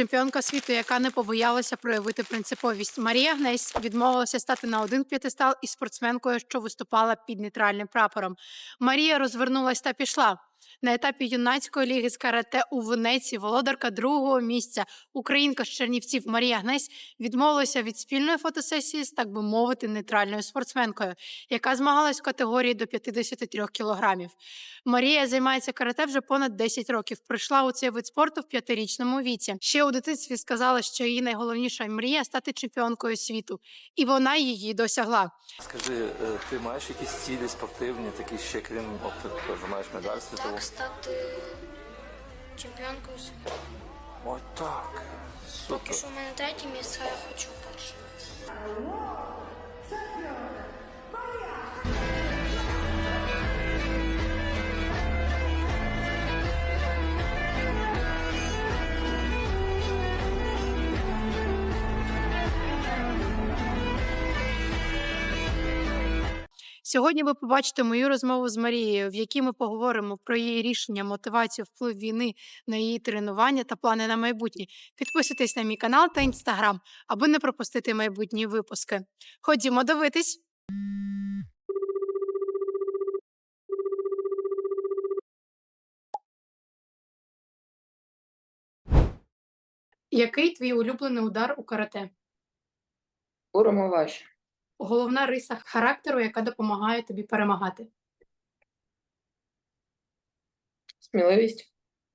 Чемпіонка світу, яка не побоялася проявити принциповість. Марія Гнесь відмовилася стати на один п'ятистал із спортсменкою, що виступала під нейтральним прапором. Марія розвернулась та пішла. На етапі юнацької ліги з карате у Венеції володарка другого місця, українка з Чернівців Марія Гнесь відмовилася від спільної фотосесії з, так би мовити, нейтральною спортсменкою, яка змагалась в категорії до 53 кілограмів. Марія займається карате вже понад 10 років. Прийшла у цей вид спорту в п'ятирічному віці. Ще у дитинстві сказала, що її найголовніша мрія стати чемпіонкою світу, і вона її досягла. Скажи, е, ти маєш якісь цілі спортивні, такі ще крім ти маєш медаль світову? Так, стати чемпіонкою світу. Ой, так. Поки що в мене третє місце, а я хочу перше. Сьогодні ви побачите мою розмову з Марією, в якій ми поговоримо про її рішення, мотивацію, вплив війни на її тренування та плани на майбутнє. Підписуйтесь на мій канал та інстаграм, аби не пропустити майбутні випуски. Ходімо дивитись. Який твій улюблений удар у карате? Уромоваш. Головна риса характеру, яка допомагає тобі перемагати. Сміливість?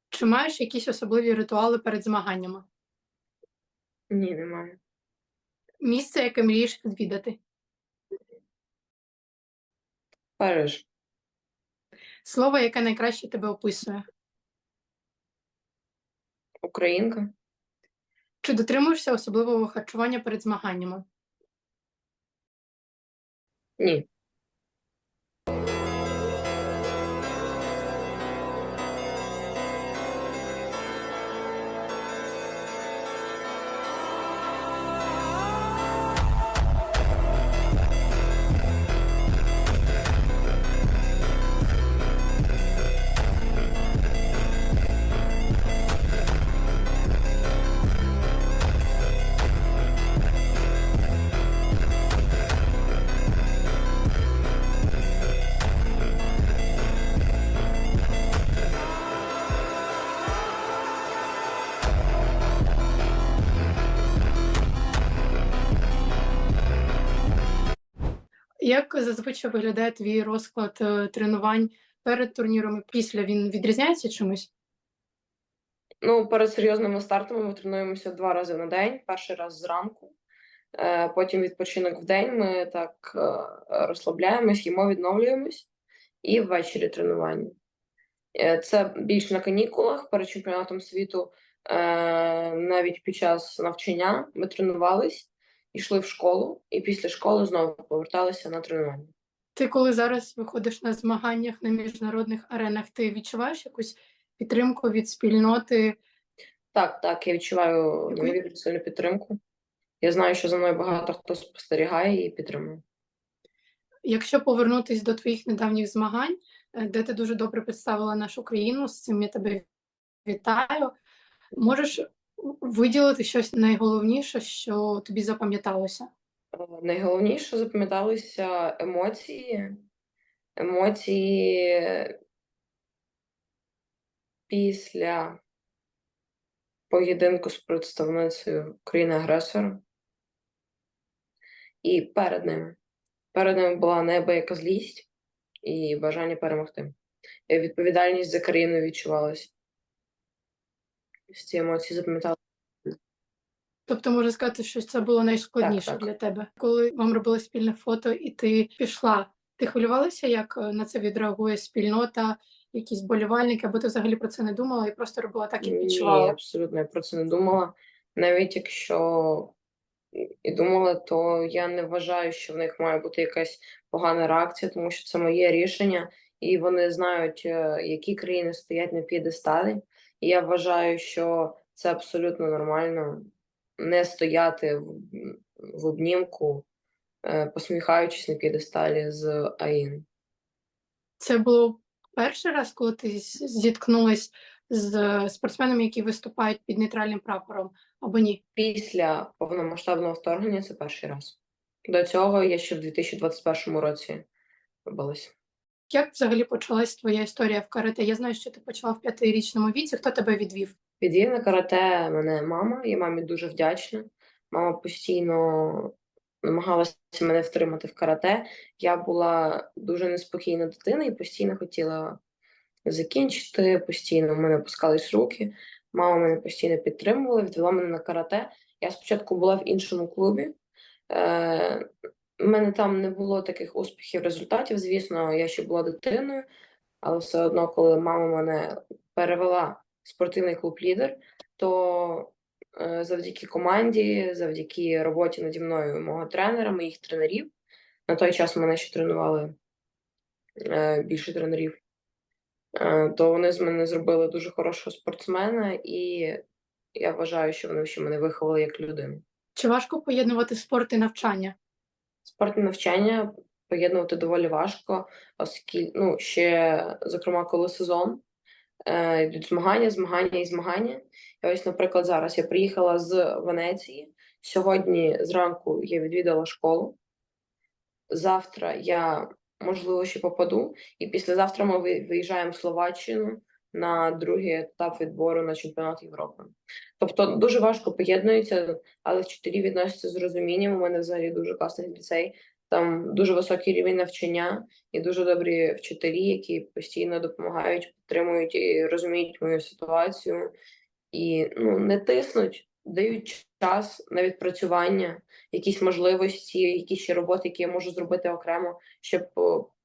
Чи маєш якісь особливі ритуали перед змаганнями? Ні, немає. Місце, яке мрієш відвідати. Париж. Слово, яке найкраще тебе описує. Українка. Чи дотримуєшся особливого харчування перед змаганнями? Ні. Як зазвичай виглядає твій розклад е, тренувань перед турніром і після? Він відрізняється чимось? Ну, перед серйозними стартами ми тренуємося два рази на день. Перший раз зранку, е, потім відпочинок в день. Ми так е, розслабляємось, їмо, відновлюємось, і ввечері тренування. Це більш на канікулах перед чемпіонатом світу, навіть під час навчання ми тренувались, йшли в школу, і після школи знову поверталися на тренування. Ти коли зараз виходиш на змаганнях на міжнародних аренах, ти відчуваєш якусь підтримку від спільноти? Так, так, я відчуваю Яку- сильну підтримку. Я знаю, що за мною багато хто спостерігає і підтримує. Якщо повернутись до твоїх недавніх змагань, е, де ти дуже добре представила нашу країну, з цим я тебе вітаю. Можеш виділити щось найголовніше, що тобі запам'яталося? Е, Найголовніше запам'яталися емоції. Емоції після поєдинку з представницею країни-агресора. І перед ними. Перед ними була неабияка злість і бажання перемогти. Відповідальність за країну відчувалася. Ось Ці емоції запам'ятали. Тобто можна сказати, що це було найскладніше Так, так. для тебе. Коли вам робили спільне фото, і ти пішла, ти хвилювалася, як е, на це відреагує спільнота, якісь болівальники, або ти взагалі про це не думала і просто робила так, як Ні, абсолютно, я про це не думала. Навіть якщо і думала, то я не вважаю, що в них має бути якась погана реакція, тому що це моє рішення, і вони знають, е, які країни стоять на п'єдесталі. І я вважаю, що це абсолютно нормально не стояти в, в обнімку, е, посміхаючись на п'єдесталі з АІН. Це було перший раз, коли ти зіткнулась з спортсменами, які виступають під нейтральним прапором, або ні? Після повномасштабного вторгнення це перший раз. До цього я ще в 2021 році билася. Як взагалі почалась твоя історія в карате? Я знаю, що ти почала в п'ятирічному віці. Хто тебе відвів? Відвів на карате мене мама, я мамі дуже вдячна. Мама постійно намагалася мене втримати в карате. Я була дуже неспокійна дитина і постійно хотіла закінчити, постійно в мене опускались руки. Мама мене постійно підтримувала, відвела мене на карате. Я спочатку була в іншому клубі. Мене там не було таких успіхів, результатів. Звісно, я ще була дитиною, але все одно, коли мама мене перевела в спортивний клуб лідер, то е, завдяки команді, завдяки роботі наді мною мого тренера, моїх тренерів. На той час мене ще тренували е, більше тренерів. Е, то вони з мене зробили дуже хорошого спортсмена, і я вважаю, що вони ще мене виховали як людину. Чи важко поєднувати спорт і навчання? Спортне навчання поєднувати доволі важко, оскільки ну, ще, зокрема, коли сезон, е, йдуть змагання, змагання і змагання. І ось, наприклад, зараз я приїхала з Венеції. Сьогодні зранку я відвідала школу. Завтра я, можливо, ще попаду, і післязавтра ми виїжджаємо в Словаччину на другий етап відбору на чемпіонат Європи. Тобто дуже важко поєднується, але вчителі відносяться з розумінням. У мене взагалі дуже класний ліцей. Там дуже високий рівень навчання і дуже добрі вчителі, які постійно допомагають, підтримують і розуміють мою ситуацію, і ну, не тиснуть, дають час на відпрацювання, якісь можливості, якісь ще роботи, які я можу зробити окремо, щоб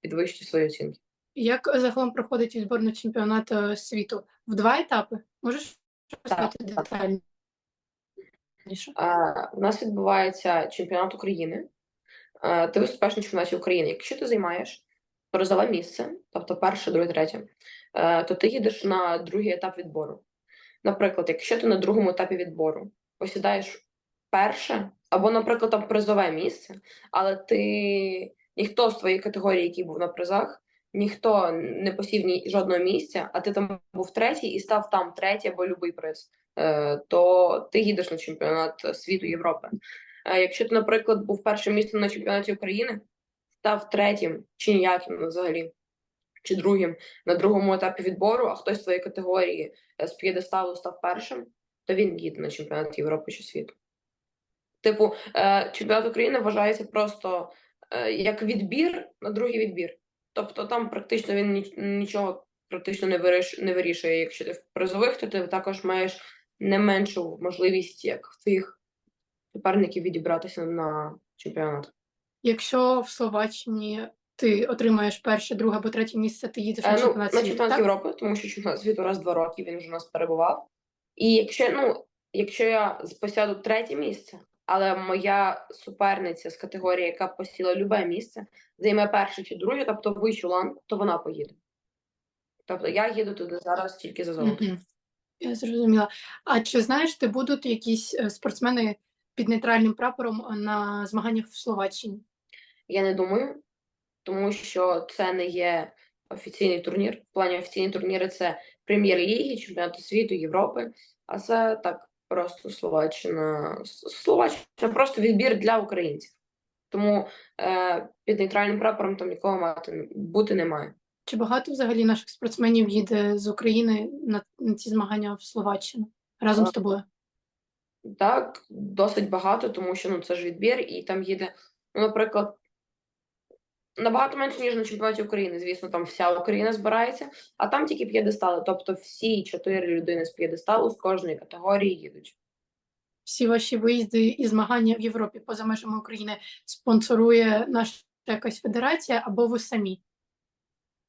підвищити свої оцінки. Як загалом проходить відбор на чемпіонат е, світу? В два етапи? Можеш розказати детальніше? У нас відбувається чемпіонат України. А, ти виступаєш на чемпіонаті України. Якщо ти займаєш призове місце, тобто перше, друге, третє, е, то ти їдеш на другий етап відбору. Наприклад, якщо ти на другому етапі відбору посідаєш перше, або, наприклад, там призове місце, але ти ніхто з твоєї категорії, який був на призах, ніхто не посів ні жодного місця, а ти там був третій і став там третій або будь-який приз е, то ти їдеш на чемпіонат світу Європи. Е, Якщо ти, наприклад, був першим місцем на чемпіонаті України, став третім чи ніяким взагалі, чи другим на другому етапі відбору, а хтось з твоєї категорії е, з п'єдесталу став першим, то він їде на чемпіонат Європи чи світу. Типу, чемпіонат України вважається просто як відбір на другий відбір. Тобто там практично він нічого практично не виріш, не вирішує. Якщо ти в призових, то ти також маєш не меншу можливість, як в твоїх суперників відібратися на чемпіонат. Якщо в Словаччині ти отримаєш перше, друге або третє місце, ти їдеш на Е, ну, чемпіонат на чемпіонат? Європи, тому що чемпіонат світу раз два роки він вже у нас перебував. І якщо, ну, якщо я посяду третє місце, але моя суперниця з категорії, яка посіла любе місце, займе перше чи друге, тобто вищу ланку, то вона поїде. Тобто я їду туди зараз тільки за золото. Я зрозуміла. А чи знаєш, ти будуть якісь е, спортсмени під нейтральним прапором е, на змаганнях в Словаччині? Я не думаю, тому що це не є офіційний турнір. В плані офіційні турніри це прем'єр-ліги, чемпіонати світу, Європи. А це так просто Словаччина. Словаччина просто відбір для українців. Тому е, під нейтральним прапором там нікого мати бути немає. Чи багато взагалі наших спортсменів їде з України на, на ці змагання в Словаччину разом з тобою? Так, досить багато, тому що ну, це ж відбір, і там їде, ну, наприклад, набагато менше, ніж на чемпіонаті України. Звісно, там вся Україна збирається, а там тільки п'єдестали. Тобто всі чотири людини з п'єдесталу з кожної категорії їдуть. Всі ваші виїзди і змагання в Європі поза межами України спонсорує наша якась федерація або ви самі?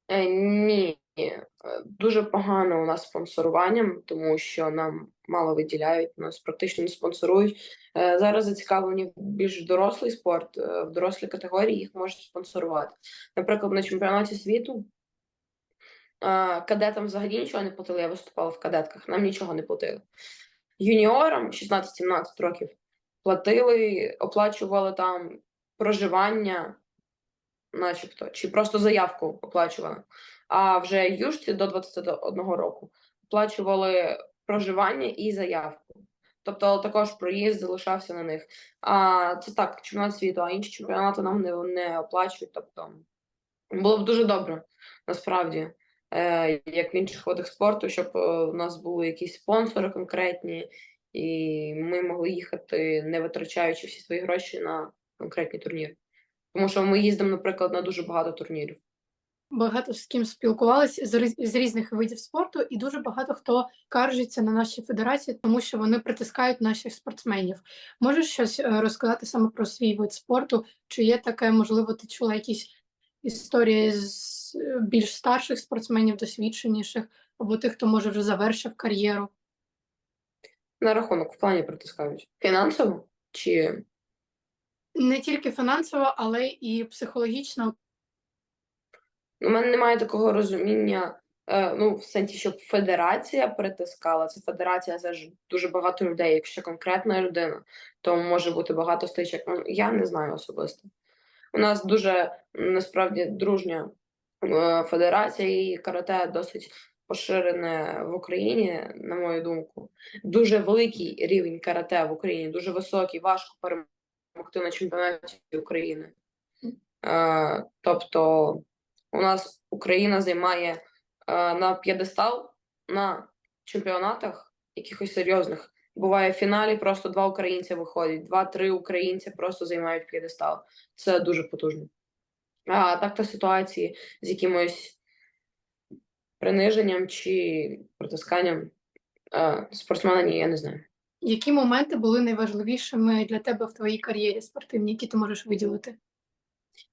Е, ні, е, дуже погано у нас спонсоруванням, тому що нам мало виділяють, нас практично не спонсорують. Е, Зараз зацікавлені більш дорослий спорт, е, в дорослій категорії їх можуть спонсорувати. Наприклад, на чемпіонаті світу е, кадетам взагалі нічого не платили. Я виступала в кадетках, нам нічого не платили. Юніорам 16-17 років платили, оплачували там проживання, начебто, чи просто заявку оплачували. А вже юшці до 21 року оплачували проживання і заявку. Тобто також проїзд залишався на них. А це так, чемпіонат світу, а інші чемпіонати нам не, не оплачують. Тобто було б дуже добре, насправді, як в інших видах спорту, щоб е, у нас були якісь спонсори конкретні, і ми могли їхати, не витрачаючи всі свої гроші на конкретні турніри. Тому що ми їздимо, наприклад, на дуже багато турнірів. Багато з ким спілкувалися з, різних видів спорту, і дуже багато хто скаржиться на наші федерації, тому що вони притискають наших спортсменів. Можеш щось е, розказати саме про свій вид спорту? Чи є таке, можливо, ти чула якісь історії з е, більш старших спортсменів, досвідченіших, або тих, хто може вже завершив кар'єру? На рахунок в плані притискають. Фінансово чи Не тільки фінансово, але і психологічно. У мене немає такого розуміння, е, ну, в сенсі, щоб федерація притискала. Це федерація, це ж дуже багато людей. Якщо конкретна людина, то може бути багато стичок. Ну, я не знаю особисто. У нас дуже насправді дружня е, федерація, і карате досить поширене в Україні, на мою думку. Дуже великий рівень карате в Україні, дуже високий, важко перемогти на чемпіонаті України. Е, тобто у нас Україна займає е, на п'єдестал на чемпіонатах якихось серйозних. Буває в фіналі просто два українця виходять, два-три українця просто займають п'єдестал. Це дуже потужно. А так то ситуації з якимось приниженням чи притисканням е, спортсмена, ні, я не знаю. Які моменти були найважливішими для тебе в твоїй кар'єрі спортивній, які ти можеш виділити?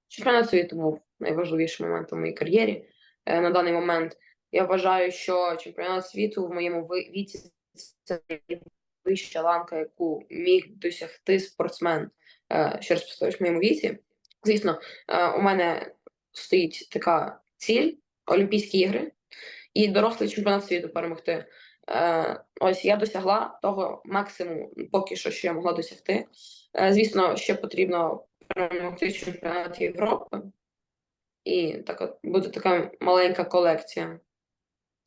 Чемпіонат світу був найважливішим моментом в моїй кар'єрі е, на даний момент. Я вважаю, що чемпіонат світу в моєму віці це вища ланка, яку міг досягти спортсмен, е, ще раз в моєму віці. Звісно, е, у мене стоїть така ціль Олімпійські ігри і дорослий чемпіонат світу перемогти. Е, Ось я досягла того максимуму, поки що, що я могла досягти. Звісно, ще потрібно перемогти чемпіонат Європи. І так от буде така маленька колекція.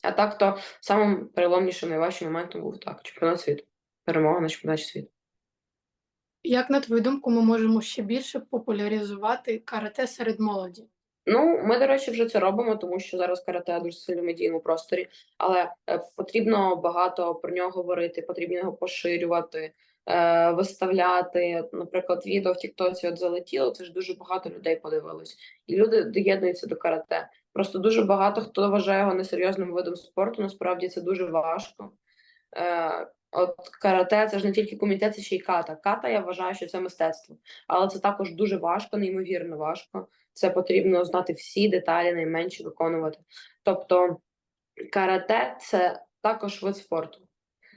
А так то самим переломнішим найважчим моментом був так: чемпіонат світу. Перемога на чемпіонаті світу. Як на твою думку, ми можемо ще більше популяризувати карате серед молоді? Ну, ми, до речі, вже це робимо, тому що зараз карате дуже сильно в медійному просторі, але е, потрібно багато про нього говорити, потрібно його поширювати, е, виставляти. Наприклад, відео в Тіктоці от залетіло, це ж дуже багато людей подивилось, і люди доєднуються до карате. Просто дуже багато хто вважає його несерйозним видом спорту. Насправді це дуже важко. Е, От карате це ж не тільки комітет, це ще й ката. Ката, я вважаю, що це мистецтво, але це також дуже важко, неймовірно важко. Це потрібно знати всі деталі, найменші виконувати. Тобто карате це також вид спорту.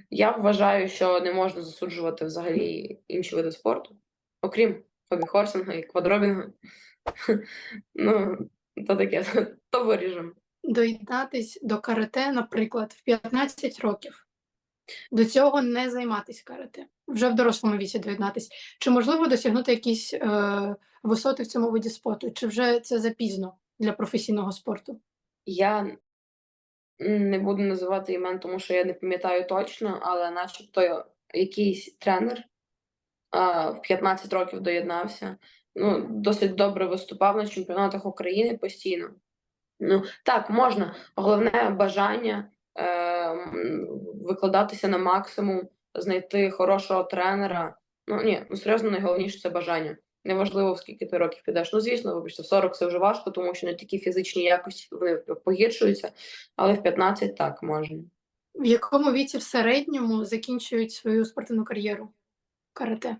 Я вважаю, що не можна засуджувати взагалі інші види спорту, окрім хобі-хорсингу і квадробінгу. Ну, то таке, то виріжемо. Доєднатись до карате, наприклад, в 15 років. До цього не займатися карате, вже в дорослому віці доєднатись. Чи можливо досягнути якісь е, висоти в цьому виді спорту, чи вже це запізно для професійного спорту? Я не буду називати імен, тому що я не пам'ятаю точно, але начебто якийсь тренер а, в 15 років доєднався. Ну, досить добре виступав на чемпіонатах України постійно. Ну, так, можна. Головне бажання викладатися на максимум, знайти хорошого тренера. Ну ні, ну серйозно, найголовніше це бажання. Неважливо, скільки ти років підеш. Ну, звісно, вибачте, в 40 це вже важко, тому що не такі фізичні якості вони погіршуються, але в 15 так можна. В якому віці в середньому закінчують свою спортивну кар'єру карате?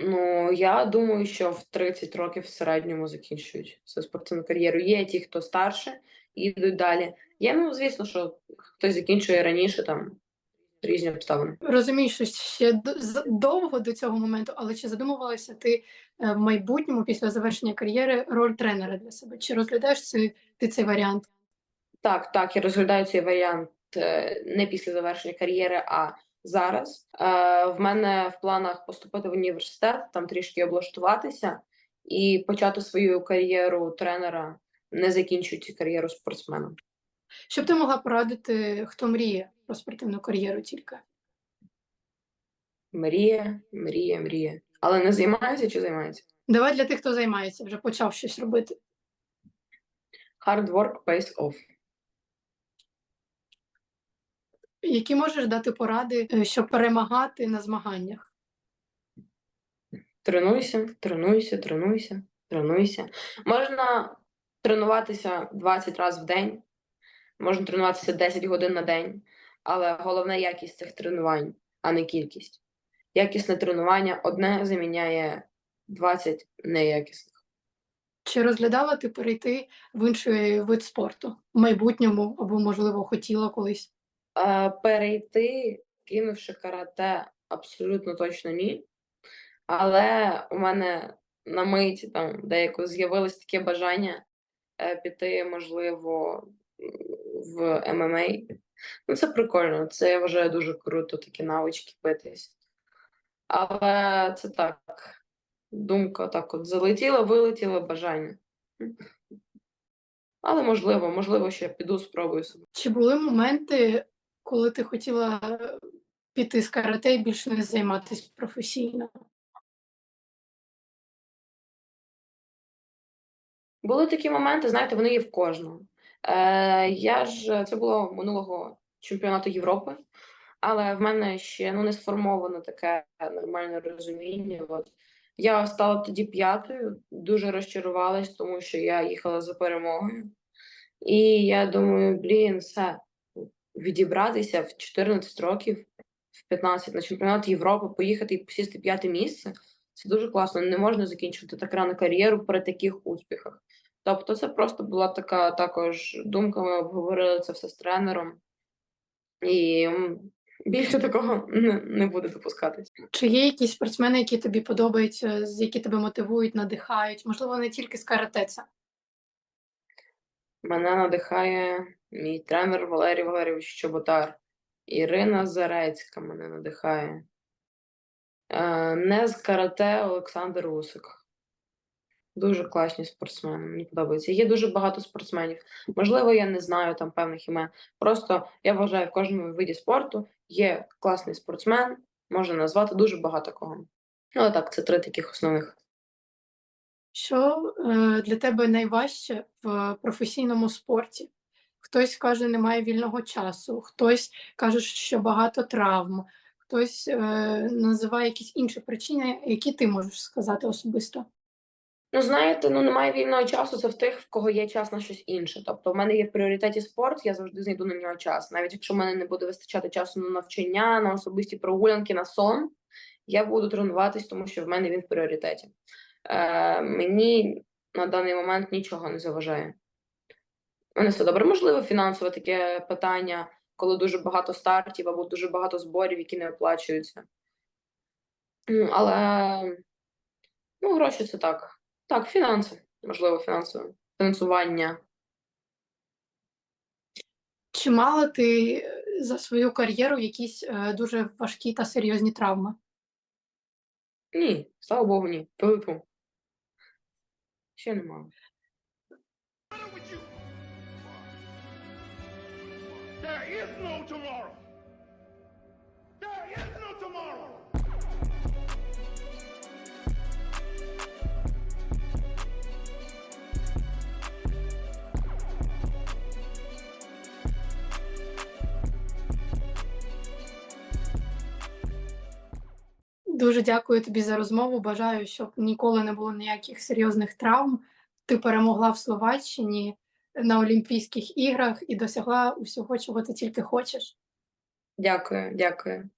Ну, я думаю, що в 30 років в середньому закінчують свою спортивну кар'єру. Є ті, хто старше, і йдуть далі. Є, ну, звісно, що хтось закінчує раніше, там різні обставини. Розумію, що ще д- з- довго до цього моменту, але чи задумувалася ти е, в майбутньому після завершення кар'єри роль тренера для себе? Чи розглядаєш цей, ти цей варіант? Так, так, я розглядаю цей варіант е, не після завершення кар'єри, а зараз. Е, В мене в планах поступити в університет, там трішки облаштуватися і почати свою кар'єру тренера не закінчують кар'єру спортсмена. Що б ти могла порадити, хто мріє про спортивну кар'єру тільки? Мріє, мріє, мріє. Але не займається чи займається? Давай для тих, хто займається, вже почав щось робити. Hard work pays off. Які можеш дати поради, е, щоб перемагати на змаганнях? Тренуйся, тренуйся, тренуйся, тренуйся. Можна тренуватися 20 разів в день, можна тренуватися 10 годин на день, але головне якість цих тренувань, а не кількість. Якісне тренування одне заміняє 20 неякісних. Чи розглядала ти перейти в інший вид спорту в майбутньому або, можливо, хотіла колись? Е, перейти, кинувши карате, абсолютно точно ні. Але у мене на миті там деяко з'явилось таке бажання е, піти, можливо, в ММА. Ну, це прикольно, це я вважаю дуже круто, такі навички битись. Але це так, думка так от залетіла, вилетіла бажання. Але можливо, можливо, ще піду, спробую себе. Чи були моменти, коли ти хотіла е, піти з карате і більше не займатися професійно? Були такі моменти, знаєте, вони є в кожного. Е, я ж це було минулого чемпіонату Європи, але в мене ще ну, не сформовано таке нормальне розуміння. От я стала тоді п'ятою, дуже розчарувалась, тому що я їхала за перемогою. І я думаю, блін, все, відібратися в 14 років, в 15 на чемпіонат Європи, поїхати і посісти п'яте місце. Це дуже класно. Не можна закінчувати так рано кар'єру при таких успіхах. Тобто, це просто була така також думка. Ми обговорили це все з тренером, і більше такого не, буде допускатись. Чи є якісь спортсмени, які тобі подобаються, які тебе мотивують, надихають? Можливо, не тільки з карате це. Мене надихає мій тренер Валерій Валерійович Чоботар. Ірина Зарецька мене надихає. Е, не з карате Олександр Усик. Дуже класні спортсмени, мені подобається. Є дуже багато спортсменів. Можливо, я не знаю там певних імен. Просто я вважаю, в кожному виді спорту є класний спортсмен, можна назвати дуже багато кого. Ну, так, це три таких основних. Що е, для тебе найважче в професійному спорті? Хтось каже, немає вільного часу, хтось каже, що багато травм, хтось е, називає якісь інші причини, які ти можеш сказати особисто. Ну, знаєте, ну немає вільного часу, це в тих, в кого є час на щось інше. Тобто, в мене є в пріоритеті спорт, я завжди знайду на нього час. Навіть якщо в мене не буде вистачати часу на навчання, на особисті прогулянки, на сон, я буду тренуватись, тому що в мене він в пріоритеті. Е, мені на даний момент нічого не заважає. У мене все добре. Можливо, фінансове таке питання, коли дуже багато стартів або дуже багато зборів, які не оплачуються. Але ну, гроші це так. Так, фінанси, можливо, фінансове. Фінансування. Чи мала ти за свою кар'єру якісь е, дуже важкі та серйозні травми? Ні, слава Богу, ні. Тьфу-тьфу. Tjena. There is no tomorrow. There is no tomorrow. Дуже дякую тобі за розмову. Бажаю, щоб ніколи не було ніяких серйозних травм. Ти перемогла в Словаччині на Олімпійських іграх і досягла усього, чого ти тільки хочеш. Дякую, дякую.